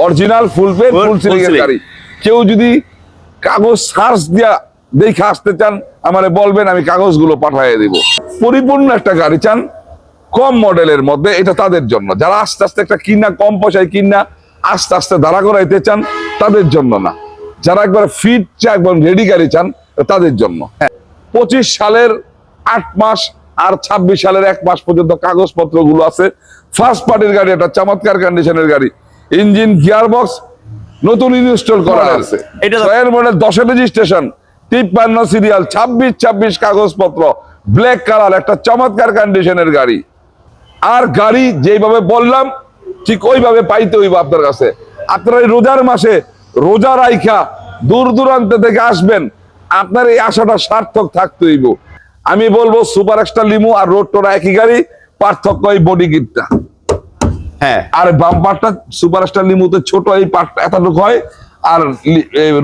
Original full Full- full ceiling. এর গাড়ি। কেউ যদি কাগজ সার্চ দিয়া দেখে আসতে চান আমারে বলবেন আমি কাগজগুলো পাঠিয়ে দিব। পরিপূর্ণ একটা গাড়ি চান কম মডেলের মধ্যে এটা তাদের জন্য। যারা আস্তে আস্তে একটা কিনা কম পয়সায় কিনা আস্তে আস্তে দাঁড়া করাইতে চান তাদের জন্য না। যারা একবার ফিট চান একবার রেডি গাড়ি চান তাদের জন্য। পঁচিশ সালের আট মাস আর ছাব্বিশ সালের এক মাস পর্যন্ত কাগজপত্রগুলো আছে। ফার্স্ট পার্টির গাড়ি একটা চমৎকার কন্ডিশনের গাড়ি। ইঞ্জিন গিয়ার বক্স নতুন ইনস্টল করা আছে। ছয়ের মডেল দশের রেজিস্ট্রেশন তিপ্পান্ন সিরিয়াল ছাব্বিশ ছাব্বিশ কাগজপত্র ব্ল্যাক কালার একটা চমৎকার কন্ডিশনের গাড়ি। আর গাড়ি যেভাবে বললাম ঠিক ওইভাবে পাইতে হইব আপনার কাছে। আপনার এই রোজার মাসে রোজা রাইখা দূর দূরান্ত থেকে আসবেন আপনার এই আশাটা সার্থক থাকতে হইব। আমি বলব সুপার এক্সট্রা লিমু আর রোড টোরা একই গাড়ি পার্থক্য এই বডি কিটটা হ্যাঁ। আর বাম্পারটা সুপার স্টার লিমুতে ছোট এই পার্টটা এতটুকু হয় আর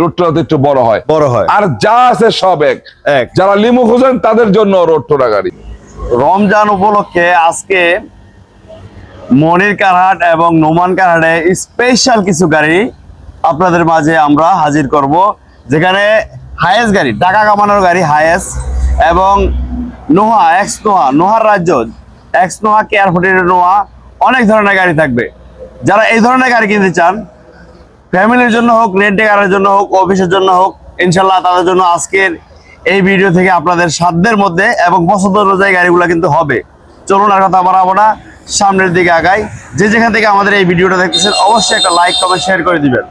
রোডটাতে একটু বড় হয়। বড় হয়। আর যা আছে সব এক। এক। যারা লিমু খোঁজেন তাদের জন্য রোড টোরা গাড়ি রমজান উপলক্ষে আজকে মনির কারহাট এবং নোমান কারহাটে স্পেশাল কিছু গাড়ি আপনাদের মাঝে আমরা হাজির করব যেখানে হায়েস্ট গাড়ি টাকা কামানোর গাড়ি হায়েস্ট এবং নোহা এক্স নোহা নোহার রাজ্য এক্স নোহা কেয়ার হোটেলের নোহা অনেক ধরনের গাড়ি থাকবে। যারা এই ধরনের গাড়ি কিনতে চান ফ্যামিলির জন্য হোক রেন্টে কারের জন্য হোক অফিসের জন্য হোক ইনশাল্লাহ তাদের জন্য আজকের এই ভিডিও থেকে আপনাদের সাধ্যের মধ্যে এবং পছন্দ অনুযায়ী গাড়িগুলো কিন্তু হবে। চলুন আর কথা বাড়াবো না সামনের দিকে আগাই। যে যেখান থেকে আমাদের এই ভিডিওটা দেখতেছেন অবশ্যই একটা লাইক কমেন্ট শেয়ার করে দিবেন।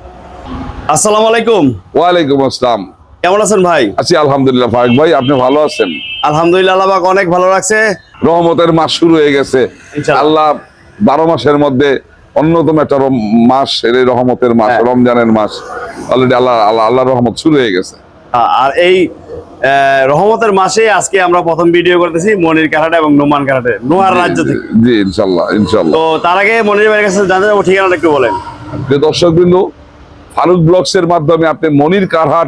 আসসালামু আলাইকুম। ওয়ালাইকুম আসসালাম। কেমন আছেন ভাই? আছি আলহামদুলিল্লাহ ফারুক ভাই আপনি ভালো আছেন? আলহামদুলিল্লাহ অনেক ভালো লাগছে রহমতের মাস শুরু হয়ে গেছে। আল্লাহ বারো মাসের মধ্যে অন্যতম একটা রম- মাস রহমতের মাস হ্যাঁ। রমজানের মাস। অলরেডি আল্লাহ আল্লাহ আল্লাহর রহমত শুরু হয়ে গেছে। আর এই রহমতের মাসে আজকে আমরা প্রথম ভিডিও করতেছি মনির কারাটে এবং নোমান কারাটে নোয়ার রাজ্য থেকে। জি ইনশাল্লাহ ইনশাল্লাহ। তো তার আগে মনির ভাইয়ের কাছে জানতে যাব ঠিকানাটা একটু বলেন। যে দর্শক বিন্দু ফারুক ব্লগস এর মাধ্যমে আপনি মনির কারহাট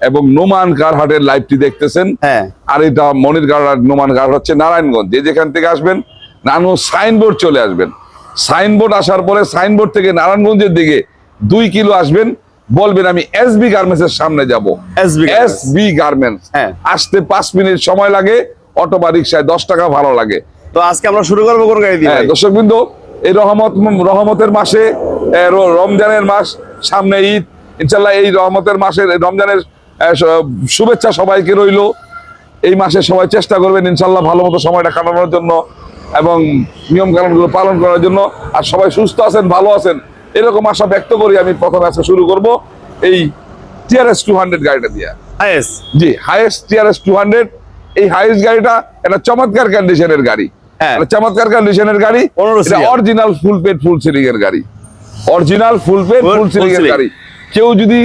এবং নোমান কারহাটের লাইভটি দেখতেছেন। হ্যাঁ। আর এটা মনির কারহাট নোমান কারহাট হচ্ছে নারায়ণগঞ্জ। যে যেখান থেকে আসবেন নারায়ণগঞ্জ সাইনবোর্ড চলে আসবেন। সাইনবোর্ড আসার পরে সাইনবোর্ড থেকে নারায়ণগঞ্জের দিকে দুই কিলো আসবেন। বলবেন আমি এস বি গার্মেন্টস এর সামনে যাব। S B garments. আসতে পাঁচ মিনিট সময় লাগে অটো বা রিক্সায় দশ টাকা ভালো লাগে। তো আজকে আমরা শুরু করব কোন গাড়ি দিয়ে? হ্যাঁ দর্শক বিন্দু এই রহমত রহমতের মাসে রমজানের মাস সামনে ঈদ। ইনশাল্লাহ এই রহমতের মাসের রমজানের শুভেচ্ছা সবাইকে রইল। এই মাসে সবাই চেষ্টা করবেন ইনশাল্লাহ ভালো মতো সময়টা কাটানোর জন্য। এবং নিয়ম কানুনগুলো পালন করার জন্য আর সবাই সুস্থ আছেন ভালো আছেন এরকম আশা ব্যক্ত করি আমি প্রথমে আজকে শুরু করব এই টিআরএস টু হান্ড্রেড গাড়িটা দিয়ে। হায়েস? জি হাইয়েস্ট টিআরএস টু হান্ড্রেড এই হাইয়েস্ট গাড়িটা একটা চমৎকার কন্ডিশনের গাড়ি। হ্যাঁ। চমৎকার কন্ডিশনের গাড়ি। এটা original full paid full ceiling এর গাড়ি। Original full paid full ceiling এর গাড়ি। কেউ যদি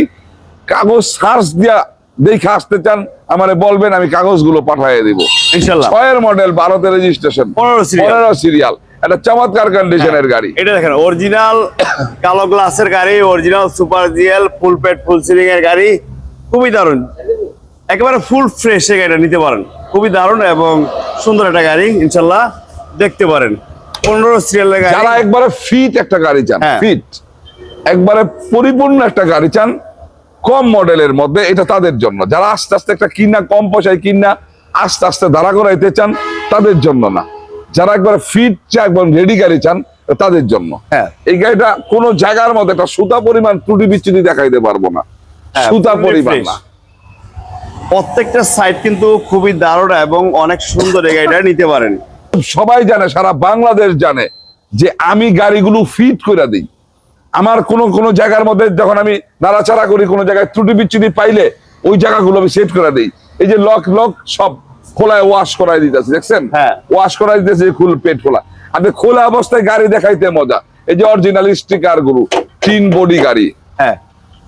কাগজ সার্চ দিয়া দেখে আসতে চান আমারে বলবেন আমি কাগজগুলো পাঠিয়ে দিব। ইনশাল্লাহ। ছয়ের মডেল ভারতে রেজিস্ট্রেশন 15 serial। পনেরো সিরিয়াল একটা চমৎকার কন্ডিশনের গাড়ি। এটা দেখেন অরিজিনাল কালো গ্লাসের গাড়ি original super GL full paid full ceiling এর গাড়ি। খুবই দারুণ। একেবারে ফুল ফ্রেশ এই গাড়িটা নিতে পারেন। খুবই দারুণ এবং সুন্দর একটা গাড়ি ইনশাল্লাহ। দেখতে পারেন। পনেরো সিরিয়ালের গাড়ি। যারা একবারে ফিট একটা গাড়ি চান হ্যাঁ। ফিট একবারে পরিপূর্ণ একটা গাড়ি চান কম মডেলের মধ্যে এটা তাদের জন্য। যারা আস্তে আস্তে একটা কিনা কম পয়সায় কিনা আস্তে আস্তে দাঁড়া করাইতে চান তাদের জন্য না। যারা একবারে ফিট চান একবার রেডি গাড়ি চান তাদের জন্য। হ্যাঁ। এই গাড়িটা কোন জায়গার মধ্যে একটা সুতা পরিমাণ ত্রুটি বিচ্ছুতি দেখাইতে পারব না। হ্যাঁ, সুতা পরিমাণ না। প্রত্যেকটা সাইড কিন্তু খুবই দারুণ এবং অনেক সুন্দর এই গাড়িটা নিতে পারেন। সবাই জানে সারা বাংলাদেশ জানে যে আমি গাড়িগুলো ফিট করে দিই। আমার কোন কোন জায়গার মধ্যে যখন আমি নাড়াচাড়া করি কোন জায়গায় ত্রুটি বিচ্ছুটি পাইলে ওই জায়গাগুলো আমি সেট করে দিই। এই যে লক লক সব খোলায় ওয়াশ করাই দিতেছে দেখছেন? হ্যাঁ। ওয়াশ করাই দিতেছে খুল পেট খোলা। আপনি খোলা অবস্থায় গাড়ি দেখাইতে মজা। এই যে অরিজিনাল স্টিকারগুলো তিন বডি গাড়ি। হ্যাঁ।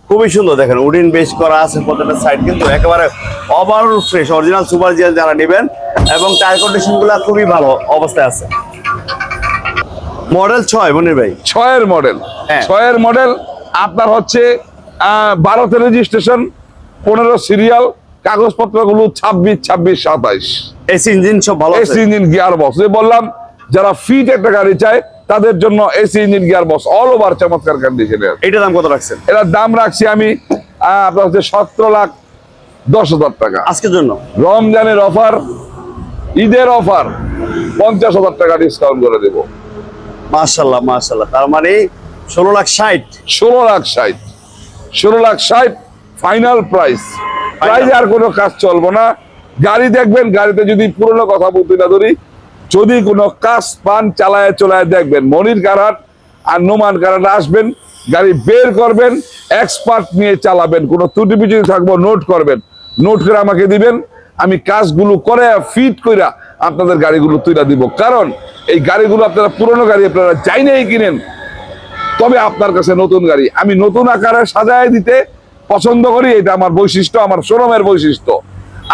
খুবই সুন্দর দেখেন উডিন বেশ করা আছে প্রত্যেকটা সাইড কিন্তু একেবারে overall fresh original super GL যারা নেবেন এবং টায়ার কন্ডিশনগুলা খুবই ভালো অবস্থায় আছে। মডেল ছয় মনির ভাই। ছয়ের মডেল। হ্যাঁ। ছয়ের মডেল আপনার হচ্ছে বারোতে রেজিস্ট্রেশন পনেরো সিরিয়াল কাগজপত্রগুলো ছাব্বিশ ছাব্বিশ সাতাইশ। এসি ইঞ্জিন সব ভালো এসি ইঞ্জিন গিয়ার বক্স যে বললাম যারা ফিট একটা গাড়ি চায় তাদের জন্য AC engine gear box all over চমৎকার কন্ডিশনের এইটা দাম কত রাখছেন? এটার দাম রাখছি আমি আপনার হচ্ছে সতেরো লাখ দশ হাজার টাকা। আজকের জন্য? রমজানের অফার ঈদের অফার পঞ্চাশ হাজার টাকা ডিসকাউন্ট করে দেব। মাশাল্লাহ মাশাল্লাহ তার মানে ষোলো লাখ ষাট। ষোলো লাখ ষাট। ষোলো লাখ ষাট ফাইনাল প্রাইস প্রাইস আর কোনো কাজ চলবো না। গাড়ি দেখবেন গাড়িতে যদি পুরনো কথা বলতে না ধরি যদি কোনো কাজ পান চালায় চলায় দেখবেন। মনির কারাট আর নোমান কারাট আসবেন গাড়ি বের করবেন এক্সপার্ট নিয়ে চালাবেন। কোনো ত্রুটি পিছুটি থাকব নোট করবেন। নোট করে আমাকে দিবেন। আমি কাজগুলো করে ফিট কইরা আপনাদের গাড়িগুলো তুলে দিব। কারণ এই গাড়িগুলো আপনারা পুরনো গাড়ি আপনারা যাই নাই কিনেন। তবে আপনার কাছে নতুন গাড়ি। আমি নতুন আকারে সাজায় দিতে পছন্দ করি এটা আমার বৈশিষ্ট্য আমার শোরুমের বৈশিষ্ট্য।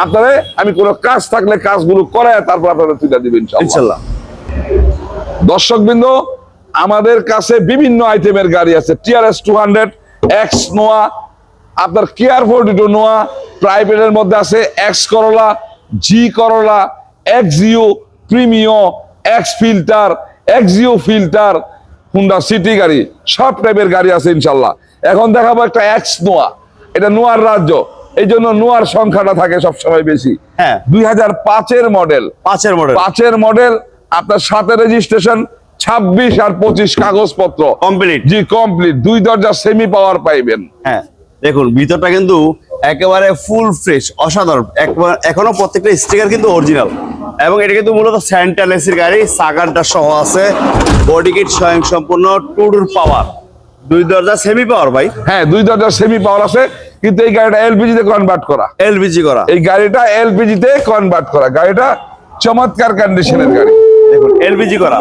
আপনারে আমি কোনো কাজ থাকলে কাজগুলো করায় তারপর আপনারা তুলে দিবেন ইনশাল্লাহ দর্শকবৃন্দ আমাদের কাছে বিভিন্ন আইটেমের গাড়ি আছে। TRS two hundred X Noah আপনার কেয়ার ফোর্টি টু নোয়া প্রাইভেটের মধ্যে আছে X Corolla G Corolla Axio Premio X Fielder Axio Fielder Honda City গাড়ি সব টাইপের গাড়ি আছে ইনশাল্লাহ। এখন দেখাবো একটা এক্স নোয়া এটা নোয়ার রাজ্য। এই জন্য নোয়ার সংখ্যাটা থাকে সবসময় বেশি। হ্যাঁ। দুই হাজার পাঁচের মডেল পাঁচের মডেল পাঁচের মডেল আপনার সাথে রেজিস্ট্রেশন ছাব্বিশ আর পঁচিশ কাগজপত্র। কমপ্লিট জি কমপ্লিট দুই দরজা সেমি পাওয়ার পাইবেন। হ্যাঁ দেখুন ভিতরটা কিন্তু একেবারে ফুল ফ্রেশ অসাধারণ। এখনও প্রত্যেকটা স্টিকার কিন্তু অরিজিনাল এবং এটা কিন্তু মূলত স্যান্টাল এসির গাড়ি সাগারটা সহ আছে। বডি কিট স্বয়ং সম্পূর্ণ টুডুর পাওয়ার দুই দরজা সেমি পাওয়ার ভাই। হ্যাঁ দুই দরজা সেমি পাওয়ার আছে কিন্তু এই গাড়িটা এলপিজি তে কনভার্ট করা। এলপিজি করা। এই গাড়িটা এলপিজি তে কনভার্ট করা। গাড়িটা চমৎকার কন্ডিশনের গাড়ি। দেখুন এলপিজি করা।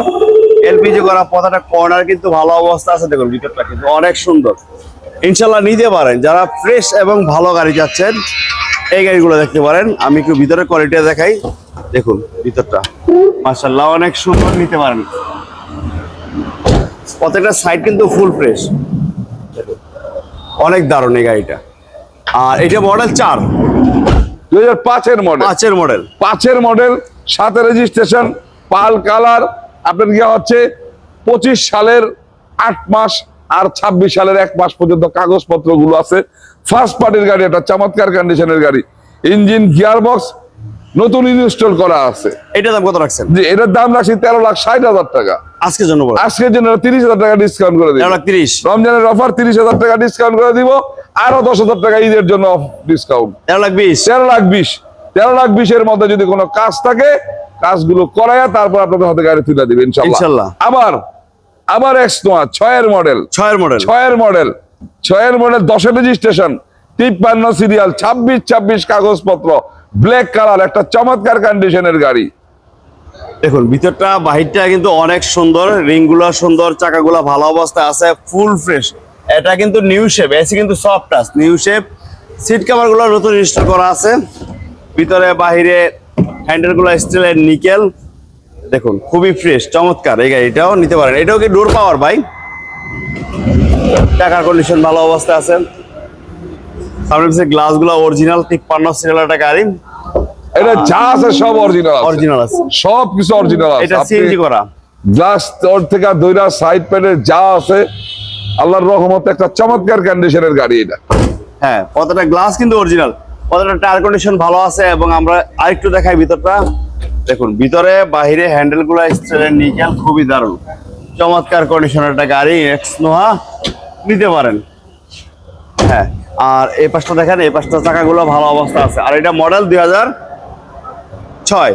এলপিজি করা পথাটা কর্নার কিন্তু ভালো অবস্থা আছে দেখুন ভিতরটা কিন্তু অনেক সুন্দর। ইনশাল্লাহ নিতে পারেন। যারা ফ্রেশ এবং ভালো গাড়ি যাচ্ছেন এই গাড়িগুলো দেখতে পারেন। আমি একটু ভিতরে কোয়ালিটি দেখাই। দেখুন ভিতরটা। মার্শাল্লাহ অনেক সুন্দর নিতে পারেন। প্রত্যেকটা সাইড কিন্তু ফুল ফ্রেশ অনেক দারুণ এই গাড়িটা। আর এটা মডেল চার। দুই হাজার পাঁচের মডেল পাঁচের মডেল পাঁচের মডেল সাথে রেজিস্ট্রেশন পাল কালার আপনার গিয়ে হচ্ছে পঁচিশ সালের আট মাস আর ছাব্বিশ সালের এক মাস পর্যন্ত কাগজপত্রগুলো আছে। ফার্স্ট পার্টির গাড়ি এটা চমৎকার কন্ডিশনের গাড়ি। ইঞ্জিন গিয়ার বক্স নতুন ইনস্টল করা আছে। এটা দাম কত রাখছেন? যে এটার দাম রাখছি তেরো লাখ ষাট হাজার টাকা। আজকের জন্য বলো আজকের জন্য তিরিশ হাজার টাকা ডিসকাউন্ট করে দিব। তিরিশ। রমজানের অফার তিরিশ হাজার টাকা ডিসকাউন্ট করে দিব। আরও দশ হাজার টাকা ঈদের জন্য ডিসকাউন্ট তেরো লাখ বিশ। তেরো লাখ বিশ। তেরো লাখ বিশের মধ্যে যদি কোনো কাজ থাকে কাজগুলো করায় তারপর আপনাদের হাতে গাড়ি তুলে দিবে ইনশাল্লাহ। ইনশাল্লাহ আবার আবার এক্স নোয়া ছয়ের মডেল ছয়ের মডেল ছয়ের মডেল ছয়ের মডেল দশের রেজিস্ট্রেশন তিপ্পান্ন সিরিয়াল ছাব্বিশ ছাব্বিশ কাগজপত্র। ব্ল্যাক কালার একটা চমৎকার কন্ডিশনের গাড়ি। দেখুন, ভিতরটা, বাহিরটা কিন্তু অনেক সুন্দর রিংগুলা সুন্দর, চাকাগুলা ভালো অবস্থায় আছে ফুল ফ্রেশ এটা কিন্তু নিউ শেপ এসি কিন্তু soft touch new shape seat কভারগুলো নতুন ইনস্টল করা আছে। ভিতরে, বাহিরে হ্যান্ডেলগুলো স্টিলের নিকেল দেখুন, খুবই ফ্রেশ চমৎকার এই গাড়িটাও, নিতে পারেন। এটাও কি ডোর পাওয়ার ভাই? টাকার কন্ডিশন ভালো অবস্থায় আছে। সামনে অরিজিনাল তিপ্পান্ন সিরিয়াল একটা গাড়ি। এটা যা আছে সব অরিজিনাল অরিজিনাল আছে। সব কিছু অরিজিনাল আছে। এটা সিএনজি করা। গ্লাস তোর থেকে দইরা সাইড যা আছে আল্লাহর রহমত একটা চমৎকার কন্ডিশনের গাড়ি এটা। হ্যাঁ কতটা গ্লাস কিন্তু অরিজিনাল কতটা টায়ার কন্ডিশন ভালো আছে এবং আমরা আরেকটু দেখাই ভিতরটা। দেখুন ভিতরে বাহিরে হ্যান্ডেলগুলো স্টিলের নিকেল খুবই দারুণ। চমৎকার কন্ডিশনের একটা গাড়ি এক্স নোহা নিতে পারেন। হ্যাঁ। আর এই পাশটা দেখেন এই পাশটা চাকাগুলো ভালো অবস্থা আছে। আর এটা মডেল দুই হাজার ছয়।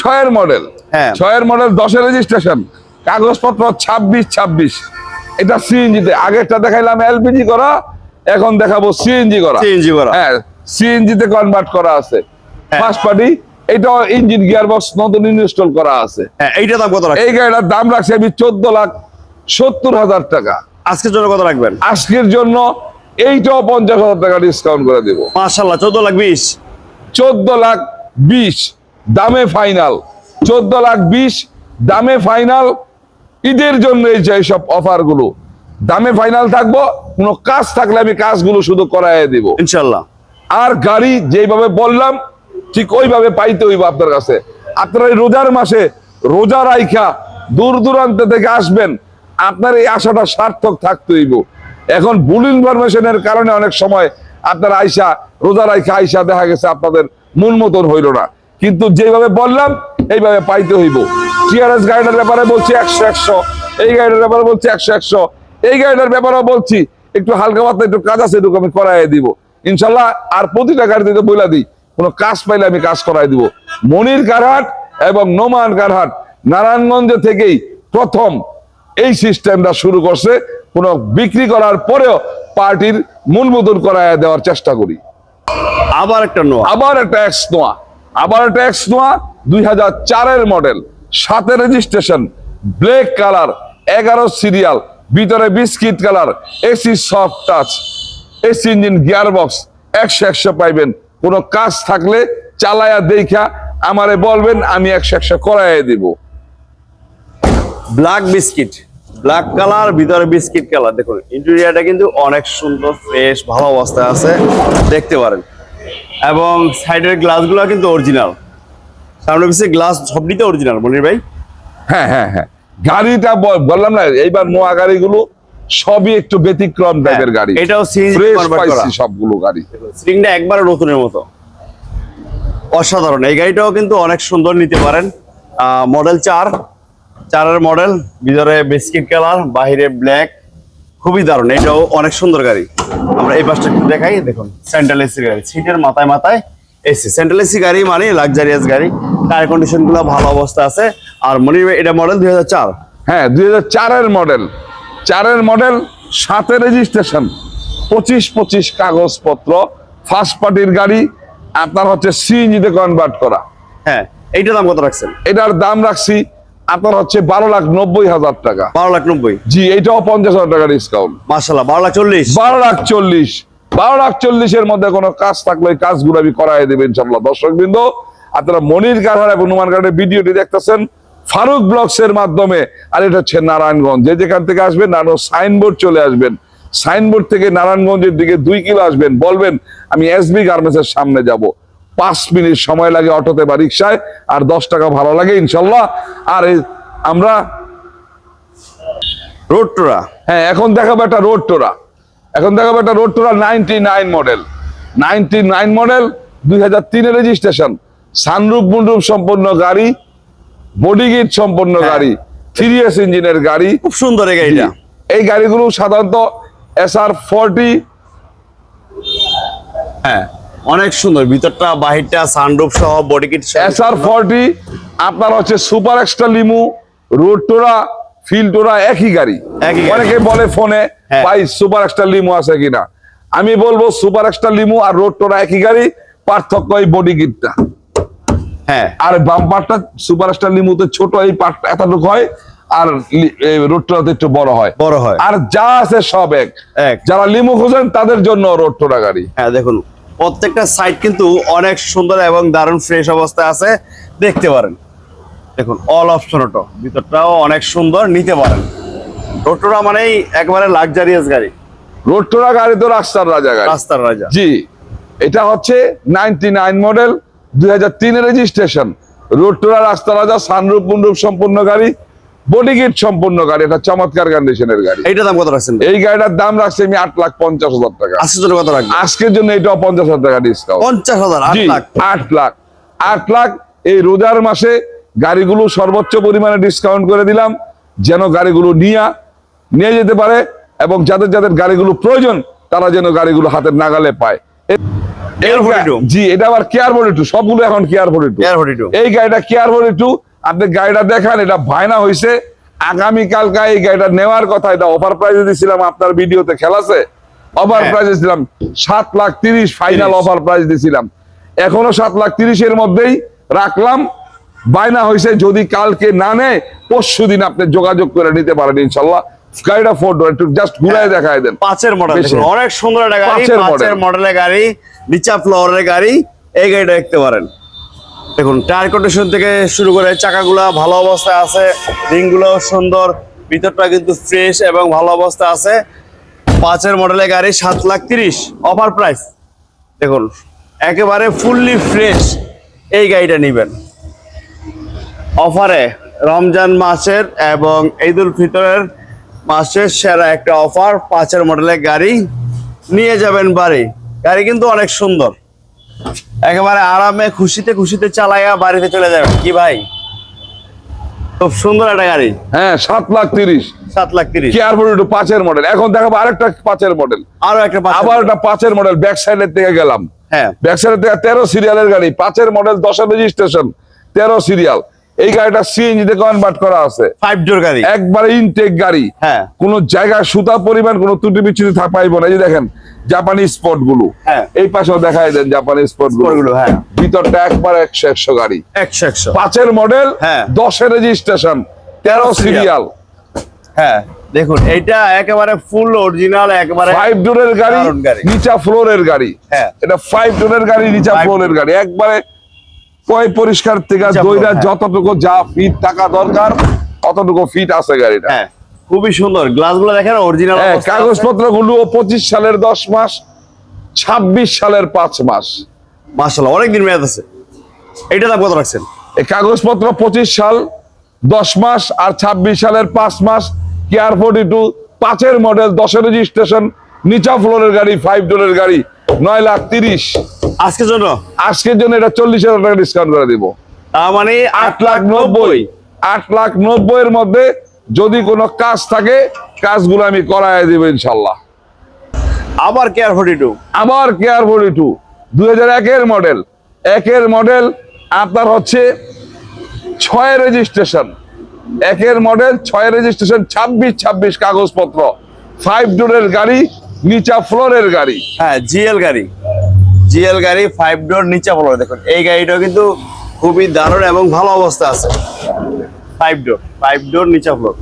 ছয়ের মডেল হ্যাঁ। ছয়ের মডেল দশের রেজিস্ট্রেশন কাগজপত্র ছাব্বিশ ছাব্বিশ। এটা সিএনজিতে আগেরটা দেখাইলাম এলপিজি করা এখন দেখাবো সিএনজি করা। সিএনজি করা। হ্যাঁ সিএনজি তে কনভার্ট করা আছে। হ্যাঁ। ফার্স্ট পার্টি এটাও ইঞ্জিন গিয়ার বক্স নতুন ইনস্টল করা আছে। হ্যাঁ এইটা দাম কত এই গাড়িটার দাম রাখছি আমি চোদ্দ লাখ সত্তর হাজার টাকা। আজকের জন্য কত রাখবেন? আজকের জন্য এইটাও পঞ্চাশ হাজার টাকা ডিসকাউন্ট করে দিব। মার্শাল্লাহ চোদ্দ লাখ বিশ। চোদ্দ লাখ বিশ দামে ফাইনাল চোদ্দ লাখ বিশ দামে ফাইনাল ঈদের জন্য এই যে সব অফারগুলো দামে ফাইনাল থাকব কোনো কাজ থাকলে আমি কাজগুলো শুধু করাই দিব। ইনশাল্লাহ আর গাড়ি যেভাবে বললাম ঠিক ওইভাবে পাইতে হইব আপনার কাছে। আপনার এই রোজার মাসে রোজা রাইখা দূর দূরান্ত থেকে আসবেন আপনার এই আশাটা সার্থক থাকতে হইব। এখন ভুল ইনফরমেশনের কারণে অনেক সময় আপনার আইসা রোজা রাইখা আইসা দেখা গেছে আপনাদের মন মতন হইল না। কিন্তু যেভাবে বললাম, এইভাবে পাইতে হইব। টিআরএস গাড়িটার ব্যাপারে বলছি একশো একশো, এই গাড়িটার ব্যাপারে বলছি একশো একশো, এই গাড়িটার ব্যাপারেও বলছি, একটু হালকা পাতলা একটু কাজ আছে, এটুকু আমি করাই দিব। ইনশাল্লাহ আর প্রতিটা গাড়িতে বইলা দিই, কোনো কাজ পাইলে আমি কাজ করাই দিব। মনির কারহাট এবং নোমান কারহাট, নারায়ণগঞ্জ থেকেই প্রথম এই সিস্টেমটা শুরু করছে কোনো বিক্রি করার পরেও পার্টির মূলবোধন করায় দেওয়ার চেষ্টা করি। আবার একটা নোয়া। আবার একটা এক্স নোয়া। আবার একটা এক্স নোয়া দুই হাজার চারের মডেল সাথে রেজিস্ট্রেশন ব্ল্যাক কালার এগারো সিরিয়াল ভিতরে biscuit colour AC soft touch AC engine gear box একশো একশো পাইবেন। কোনো কাজ থাকলে চালায়া দেখা আমারে বলবেন আমি একশো একশো করাই দিব। ব্ল্যাক বিস্কিট ব্ল্যাক কালার ভিতরে বিস্কিট কালার দেখুন ইন্টেরিয়ারটা কিন্তু অনেক সুন্দর ফ্রেশ ভালো অবস্থায় আছে। দেখতে পারেন। এবং সাইডের গ্লাসগুলো কিন্তু অরিজিনাল সামনে পিছিয়ে গ্লাস সবটিতে অরিজিনাল মনির ভাই। হ্যাঁ হ্যাঁ হ্যাঁ। গাড়িটা বললাম না এইবার নোয়া গাড়িগুলো সবই একটু ব্যতিক্রম টাইপের গাড়ি। হ্যাঁ, এটাও করা। পাইছি সবগুলো গাড়ি। স্প্রিংটা একবারে নতুনের মতো। অসাধারণ। এই গাড়িটাও কিন্তু অনেক সুন্দর নিতে পারেন। মডেল চার। চারের মডেল ভিতরে বিস্কিট কালার বাহিরে ব্ল্যাক খুবই দারুণ। এটাও অনেক সুন্দর গাড়ি। আমরা এই পাশটা একটু দেখাই দেখুন সেন্ট্রাল এসি গাড়ি। সিটের মাথায় মাথায় এসি সেন্ট্রাল এসি গাড়ি মানে লাক্সারিয়াস গাড়ি। টায়ার কন্ডিশনগুলো ভালো অবস্থা আছে। আর ভাই, এটা মডেল দুই হাজার চার। হ্যাঁ দুই হাজার চারের মডেল চারের মডেল সাথে রেজিস্ট্রেশন পঁচিশ পঁচিশ কাগজপত্র ফার্স্ট পার্টির গাড়ি আপনার হচ্ছে সিএনজিতে কনভার্ট করা। হ্যাঁ এইটার দাম কত রাখছেন? এটার দাম রাখছি আপনার হচ্ছে বারো লাখ নব্বই হাজার টাকা। বারো লাখ নব্বই। জি এটাও পঞ্চাশ হাজার টাকা ডিসকাউন্ট মার্শাল্লাহ বারো লাখ চল্লিশ। বারো লাখ চল্লিশ। বারো লাখ চল্লিশের মধ্যে কোনো কাজ থাকলে ওই কাজগুলো আমি করাই দেবেন ইনশাল্লাহ দর্শক বৃন্দ আপনারা মনির কারহার এবং নুমান কারহারের ভিডিওটি দেখতেছেন ফারুক ব্লগস এর মাধ্যমে। আর এটা হচ্ছে নারায়ণগঞ্জ। যে যেখান থেকে আসবেন নারায়ণ সাইনবোর্ড চলে আসবেন। সাইনবোর্ড থেকে নারায়ণগঞ্জের দিকে দুই কিলো আসবেন। বলবেন আমি এসবি গার্মেন্টস এর সামনে যাব। পাঁচ মিনিট সময় লাগে অটোতে বা রিক্সায় আর দশ টাকা ভালো লাগে ইনশাল্লাহ। আর আমরা রোড টোরা। হ্যাঁ এখন দেখাবো একটা রোড টোরা। এখন দেখাবো একটা road tourer ninety nine model. Ninety nine model দুই হাজার তিনে রেজিস্ট্রেশন। সানরূপ মুন্ডুপ সম্পন্ন গাড়ি বডি গিট সম্পন্ন হ্যাঁ। গাড়ি থ্রি এস ইঞ্জিনের গাড়ি। খুব সুন্দর এই গাড়িটা। এই গাড়িগুলো সাধারণত এস আর ফোরটি হ্যাঁ। অনেক সুন্দর। ভিতরটা বাহিরটা সানরুফ সহ body kit S R forty আপনার হচ্ছে super extra limo road tourer feel tourer একই গাড়ি। অনেকে বলে ফোনে হ্যাঁ। ভাই সুপার এক্সট্রা লিমু আছে কিনা? আমি বলব সুপার এক্সট্রা লিমু আর রোড টোরা একই গাড়ি পার্থক্য এই বডি কিটটা হ্যাঁ। আর বাম্পারটা সুপার স্টার লিমুতে ছোট এই পার্টটা এতটুকু হয় আর রোড একটু বড় হয়। বড় হয়। আর যা আছে সব এক। এক। যারা লিমু খোঁজেন তাদের জন্য রোড টোরা গাড়ি। হ্যাঁ দেখুন প্রত্যেকটা সাইড কিন্তু অনেক সুন্দর এবং দারুণ ফ্রেশ অবস্থায় আছে। দেখতে পারেন। দেখুন অল অপশন অটো ভিতরটাও অনেক সুন্দর নিতে পারেন। রোটোরা মানেই একবারে লাক্সারিয়াস গাড়ি। রোড টোরা গাড়ি তো রাস্তার রাজা গাড়ি। রাস্তার রাজা। জি। এটা হচ্ছে নাইনটি নাইন মডেল দুই হাজার তিনের রেজিস্ট্রেশন রোড টোরা রাস্তা রাজা সানরূপ মুন্ডুপ সম্পূর্ণ গাড়ি। বডি কিট সম্পূর্ণ গাড়ি এটা চমৎকার কন্ডিশনের গাড়ি। এইটা দাম কত রাখছেন এই গাড়িটার দাম রাখছি আমি আট লাখ পঞ্চাশ হাজার টাকা। আশি জন কত রাখবেন? আজকের জন্য এটাও পঞ্চাশ হাজার টাকা ডিসকাউন্ট পঞ্চাশ হাজার আট লাখ। আট লাখ। এই রোজার মাসে গাড়িগুলো সর্বোচ্চ পরিমাণে ডিসকাউন্ট করে দিলাম যেন গাড়িগুলো নিয়ে নিয়ে যেতে পারে এবং যাদের যাদের গাড়িগুলো প্রয়োজন তারা যেন গাড়িগুলো হাতের নাগালে পায়। এ- Care এই 42 জি এটা আবার কেয়ার ফোর্টি টু সবগুলো এখন কেয়ার ফোর্টি টু এই গাড়িটা কেয়ার ফোর্টি টু আপনি গাড়িটা দেখান এটা ভাইনা হয়েছে আগামী কালকা এই গাড়িটা নেওয়ার কথা এটা অফার প্রাইজে দিয়েছিলাম আপনার ভিডিওতে খেলাছে অফার হ্যাঁ। প্রাইজে দিছিলাম সাত লাখ তিরিশ ফাইনাল 30 অফার প্রাইস দিছিলাম। এখনও সাত লাখ তিরিশের মধ্যেই রাখলাম। বায়না হয়েছে যদি কালকে না নেয় পরশু দিন আপনি যোগাযোগ করে নিতে পারেন ইনশাল্লাহ। গাড়িটা ফোটো একটু জাস্ট ঘুরাই দেখায় দেন। পাঁচের মডেল অনেক সুন্দর একটা গাড়ি পাঁচের। মডেলের গাড়ি নিচা ফ্লোরের গাড়ি এই গাড়িটা দেখতে পারেন। দেখুন, টায়ার কন্ডিশন থেকে শুরু করে চাকাগুলা ভালো অবস্থায় আছে, রিংগুলো সুন্দর, ভিতরটা কিন্তু ফ্রেশ এবং ভালো অবস্থা আছে। পাঁচের মডেলের গাড়ি সাত লাখ তিরিশ অফার প্রাইস দেখুন, একেবারে ফুললি ফ্রেশ এই গাড়িটা নেবেন। অফারে রমজান মাসের এবং ঈদ উল ফিতরের মাসের সেরা একটা অফার পাঁচের মডেলের গাড়ি নিয়ে যাবেন বাড়ি। গাড়ি কিন্তু অনেক সুন্দর। একেবারে আরামে খুশিতে খুশিতে চালাইয়া বাড়িতে চলে যাবে। কি ভাই? খুব সুন্দর একটা গাড়ি। হ্যাঁ সাত লাখ তিরিশ। সাত লাখ তিরিশ। কেয়ার একটু পাঁচের মডেল এখন দেখাবো আরেকটা পাঁচের মডেল আরও একটা আবার একটা পাঁচের মডেল ব্যাক সাইডের থেকে গেলাম। হ্যাঁ। ব্যাক সাইডের থেকে তেরো সিরিয়ালের গাড়ি পাঁচের মডেল দশের রেজিস্ট্রেশন তেরো সিরিয়াল এই গাড়িটা সিএনজি তে কনভার্ট করা আছে। ফাইভ ডোর গাড়ি। একবারে ইনটেক গাড়ি। হ্যাঁ। কোন জায়গায় সুতা পরিমাণ কোন ত্রুটি বিচ্ছুতি পাইব না। এই যে দেখেন জাপানি স্পটগুলো। হ্যাঁ। এই পাশেও দেখাই দেন জাপানি স্পটগুলো, হ্যাঁ। ভিতরটা একবার একশো একশো গাড়ি। একশো একশো। পাঁচের মডেল হ্যাঁ। দশের রেজিস্ট্রেশন তেরো সিরিয়াল হ্যাঁ দেখুন এটা একেবারে ফুল অরিজিনাল একেবারে ফাইভ ডোরের গাড়ি। নিচা ফ্লোরের গাড়ি। হ্যাঁ। এটা ফাইভ ডোরের গাড়ি নিচা ফ্লোরের গাড়ি। একবারে পয় পরিষ্কার থেকে দইরা হ্যাঁ। যতটুকু যা ফিট থাকা দরকার অতটুকু ফিট আছে গাড়িটা। হ্যাঁ খুবই সুন্দর। গ্লাসগুলো দেখেন অরিজিনাল হ্যাঁ কাগজপত্রগুলো পঁচিশ সালের দশ মাস ছাব্বিশ সালের পাঁচ মাস। মাসাল্লাহ অনেকদিন মেয়াদ আছে। এটা দাম কত রাখছেন? এই কাগজপত্র পঁচিশ সাল দশ মাস আর ছাব্বিশ সালের পাঁচ মাস কেয়ার ফোর্টি টু পাঁচের মডেল দশের রেজিস্ট্রেশন নিচা ফ্লোরের গাড়ি ফাইভ ডোরের গাড়ি। নয় লাখ তিরিশ। আজকের জন্য? আজকের জন্য এটা চল্লিশ হাজার টাকা ডিসকাউন্ট করে দিব। তার মানে আট লাখ নব্বই। আট লাখ নব্বই এর মধ্যে যদি কোনো কাজ থাকে কাজগুলো আমি করাই দিব ইনশাল্লাহ। আবার কেয়ার ফোর্টি টু আবার কেয়ার ফোর্টি টু দুই হাজার একের মডেল একের মডেল আপনার হচ্ছে ছয় রেজিস্ট্রেশন একের মডেল ছয় রেজিস্ট্রেশন ছাব্বিশ ছাব্বিশ কাগজপত্র। ফাইভ ডোরের গাড়ি নিচা ফ্লোরের গাড়ি। হ্যাঁ জিএল গাড়ি। জিএল গাড়ি ফাইভ ডোর নিচা ফ্লোর দেখুন। এই গাড়িটাও কিন্তু খুবই দারুণ এবং ভালো অবস্থা আছে। ফাইভ ডোর ফাইভ ডোর নিচা ফ্লোর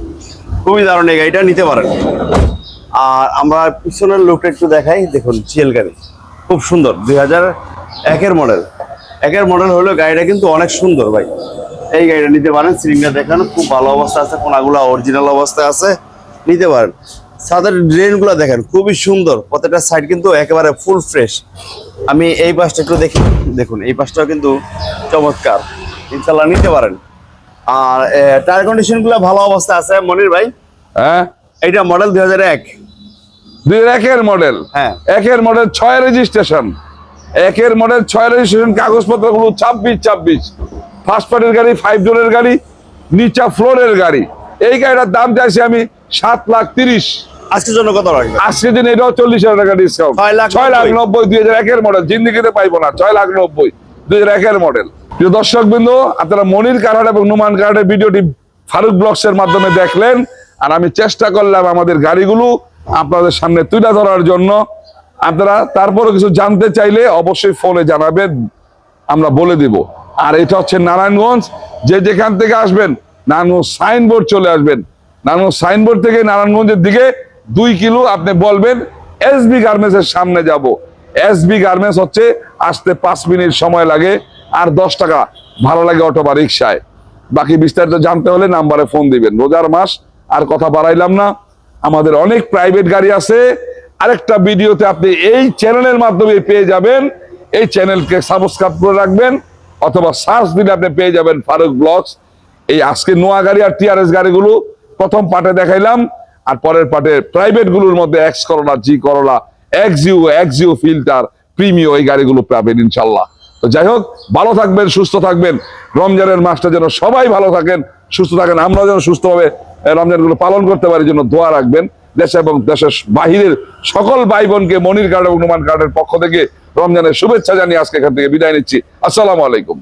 খুবই দারুণ এই গাড়িটা, নিতে পারেন। আর আমরা পিছনের লোকটা একটু দেখাই। দেখুন, জিএল গাড়ি। খুব সুন্দর, দুই হাজার একের মডেল একের মডেল হলো গাড়িটা কিন্তু অনেক সুন্দর ভাই। এই গাড়িটা নিতে পারেন, সিলিংটা দেখানো, খুব ভালো অবস্থা আছে, কোনাগুলো অরিজিনাল অবস্থায় আছে। নিতে পারেন। সাদের ড্রেনগুলো দেখেন খুবই সুন্দর। প্রত্যেকটা সাইড কিন্তু একেবারে ফুল ফ্রেশ আমি এই পাশটা একটু দেখি। দেখুন এই পাশটাও কিন্তু চমৎকার। ইনশাল্লাহ নিতে পারেন। আর টায়ার কন্ডিশনগুলো ভালো অবস্থা আছে মনির ভাই? হ্যাঁ? এইটা মডেল দুই হাজার এক। দুই হাজার একের মডেল হ্যাঁ। একের মডেল ছয় রেজিস্ট্রেশন একের মডেল ছয় রেজিস্ট্রেশন কাগজপত্রগুলো ছাব্বিশ। ছাব্বিশ ফার্স্ট পার্টির গাড়ি ফাইভ ডোরের গাড়ি নিচা ফ্লোরের গাড়ি। এই গাড়িটার দাম চাইছি আমি সাত লাখ তিরিশ। আজকের জন্য কত রাখবেন আজকে দিন এটাও চল্লিশ হাজার টাকা ডিসকাউন্ট ছয় লাখ নব্বই। দুই হাজার একের মডেল জিন্দিগিতে পাইবো না ছয় লাখ নব্বই দুই হাজার একের মডেল প্রিয় দর্শক বিন্দু আপনারা মনির এবং নুমান কারাটের ভিডিওটি ফারুক ব্লগস এর মাধ্যমে দেখলেন। আর আমি চেষ্টা করলাম আমাদের গাড়িগুলো আপনাদের সামনে তুলে ধরার জন্য। আপনারা তারপরে কিছু জানতে চাইলে অবশ্যই ফোনে জানাবেন আমরা বলে দিব। আর এটা হচ্ছে নারায়ণগঞ্জ যে যেখান থেকে আসবেন নারায়ণগঞ্জ সাইনবোর্ড চলে আসবেন। নারায়ণগঞ্জ সাইনবোর্ড থেকে নারায়ণগঞ্জের দিকে দুই কিলো আপনি বলবেন এসবি গার্মেন্টস এর সামনে যাব। এসবি গার্মেন্টস হচ্ছে আসতে পাঁচ মিনিট সময় লাগে আর দশ টাকা ভালো লাগে অটো বা রিক্সায়। বাকি বিস্তারিত জানতে হলে নাম্বারে ফোন দিবেন। রোজার মাস, আর কথা বাড়াইলাম না। আমাদের অনেক প্রাইভেট গাড়ি আছে। আরেকটা ভিডিওতে আপনি এই চ্যানেলের মাধ্যমে পেয়ে যাবেন। এই চ্যানেলকে সাবস্ক্রাইব করে রাখবেন অথবা সার্চ দিলে আপনি পেয়ে যাবেন ফারুক ব্লগস। এই আজকে নোয়া গাড়ি আর টিআরএস গাড়িগুলো প্রথম পার্টে দেখাইলাম। আর পরের পার্টে প্রাইভেটগুলোর মধ্যে X Corolla G Corolla Axio Axio Fielder Premio এই গাড়িগুলো পাবেন ইনশাল্লাহ। তো যাই হোক, ভালো থাকবেন, সুস্থ থাকবেন। রমজানের মাসটা যেন সবাই ভালো থাকেন, সুস্থ থাকেন আমরা যেন সুস্থভাবে রমজানগুলো পালন করতে পারি জন্য দোয়া রাখবেন। দেশে এবং দেশের বাহিরের সকল ভাই বোনকে মনির কার্ড এবং নুমান কার্ডের পক্ষ থেকে রমজানের শুভেচ্ছা জানিয়ে আজকে এখান থেকে বিদায় নিচ্ছি। আসসালামু আলাইকুম।